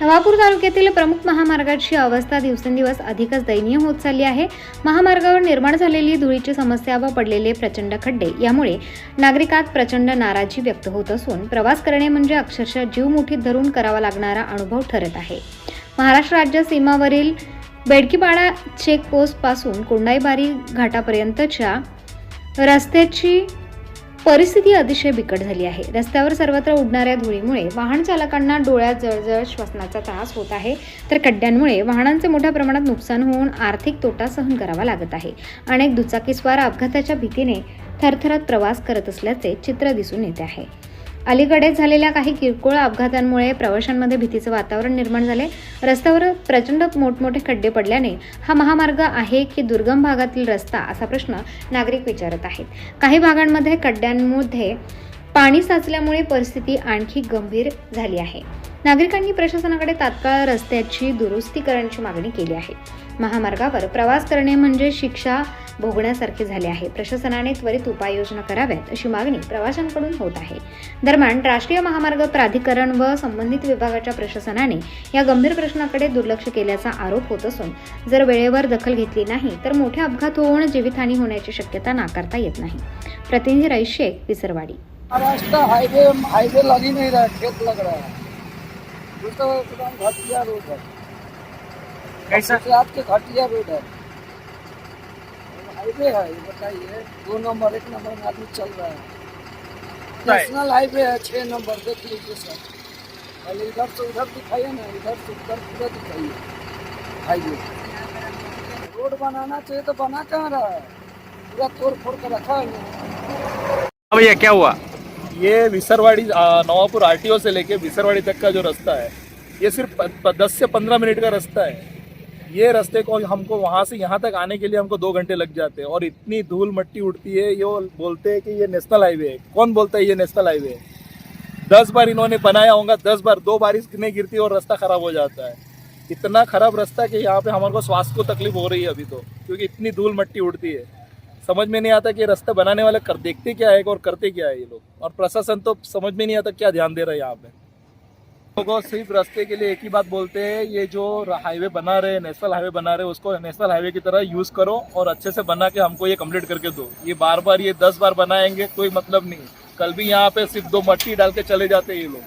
नवापूर तालुक्यातील प्रमुख महामार्गाची अवस्था दिवसेंदिवस अधिकच दयनीय होत चालली आहे. महामार्गावर निर्माण झालेली धुळीची समस्या व पडलेले प्रचंड खड्डे यामुळे नागरिकात प्रचंड नाराजी व्यक्त होत असून प्रवास करणे म्हणजे अक्षरशः जीव मुठीत धरून करावा लागणारा अनुभव ठरत आहे. महाराष्ट्र राज्य सीमावरील बेडकीपाडा चेकपोस्टपासून कोंडाईबारी घाटापर्यंतच्या रस्त्याची परिस्थिती अतिशय बिकट झाली आहे. रस्त्यावर सर्वत्र उडणाऱ्या धुळीमुळे वाहन चालकांना डोळ्यात जळजळ श्वसनाचा त्रास होत आहे. तर खड्ड्यांमुळे वाहनांचे मोठ्या प्रमाणात नुकसान होऊन आर्थिक तोटा सहन करावा लागत आहे. अनेक दुचाकीस्वार अपघाताच्या भीतीने थरथरत प्रवास करत असल्याचे चित्र दिसून येते आहे. अलीकडेच झालेल्या काही किरकोळ अपघातांमुळे प्रवाशांमध्ये भीतीचं वातावरण निर्माण झाले. रस्त्यावर प्रचंड मोठमोठे खड्डे पडल्याने हा महामार्ग आहे की दुर्गम भागातील रस्ता असा प्रश्न नागरिक विचारत आहेत. काही भागांमध्ये खड्ड्यांमध्ये पाणी साचल्यामुळे परिस्थिती आणखी गंभीर झाली आहे. नागरिकांनी प्रशासनाकडे तात्काळ रस्त्याची दुरुस्ती करण्याची मागणी केली आहे. महामार्गावर प्रवास करणे म्हणजे शिक्षा भोगण्यासारखे झाले आहे. प्रशासनाने त्वरित उपाययोजना कराव्यात अशी मागणी प्रवाशांकडून होत आहे. दरम्यान राष्ट्रीय महामार्ग प्राधिकरण व संबंधित विभागाच्या प्रशासनाने या गंभीर प्रश्नाकडे दुर्लक्ष केल्याचा आरोप होत असून जर वेळेवर दखल घेतली नाही तर मोठे अपघात होऊन जीवितहानी होण्याची शक्यता नाकारता येत नाही. प्रतिनिधी रईस शेख विसरवाडी. महाराष्ट्र हाईवे हाईवे लग नहीं रहा है, खेत लग रहा है दूसरा घटिया रोड है कैसा के घटिया रोड है हाईवे है ये बताइए। दो नंबर एक नंबर में आदमी चल रहा है। नेशनल हाईवे है छह नंबर देख लीजिए सर। पहले इधर से उधर दिखाइए ना इधर से उधर पूरा दिखाइए। हाईवे। रोड बनाना चाहिए तो बना कहाँ रहा है? पूरा तोड़ फोड़ कर रखा है। भैया क्या हुआ? ये विसरवाड़ी नवापुर आरटीओ से लेके विसरवाड़ी तक का जो रास्ता है ये सिर्फ़ दस से पंद्रह मिनट का रास्ता है। ये रास्ते को हमको वहाँ से यहाँ तक आने के लिए हमको दो घंटे लग जाते हैं। और इतनी धूल मट्टी उड़ती है, ये बोलते हैं कि ये नेशनल हाईवे है। कौन बोलता है ये नेशनल हाईवे है? दस बार इन्होंने बनाया होगा, दस बार, दो बारिश नहीं गिरती और रास्ता खराब हो जाता है। इतना खराब रास्ता कि यहाँ पे हमारे को श्वास को तकलीफ़ हो रही है अभी तो क्योंकि इतनी धूल मट्टी उड़ती है। समझ में नहीं आता कि रास्ता बनाने वाले कर, देखते क्या है और करते क्या है ये लोग? और प्रशासन तो समझ में नहीं आता क्या ध्यान दे रहा है यहाँ पे। लोगों सिर्फ़ रास्ते के लिए एक ही बात बोलते हैं, ये जो हाईवे बना रहे हैं, नेशनल हाईवे बना रहे उसको नेशनल हाईवे की तरह यूज़ करो और अच्छे से बना के हमको ये कंप्लीट करके दो। ये बार बार, ये दस बार बनाएँगे, कोई मतलब नहीं। कल भी यहाँ पे सिर्फ़ दो मट्टी डाल के चले जाते हैं ये लोग।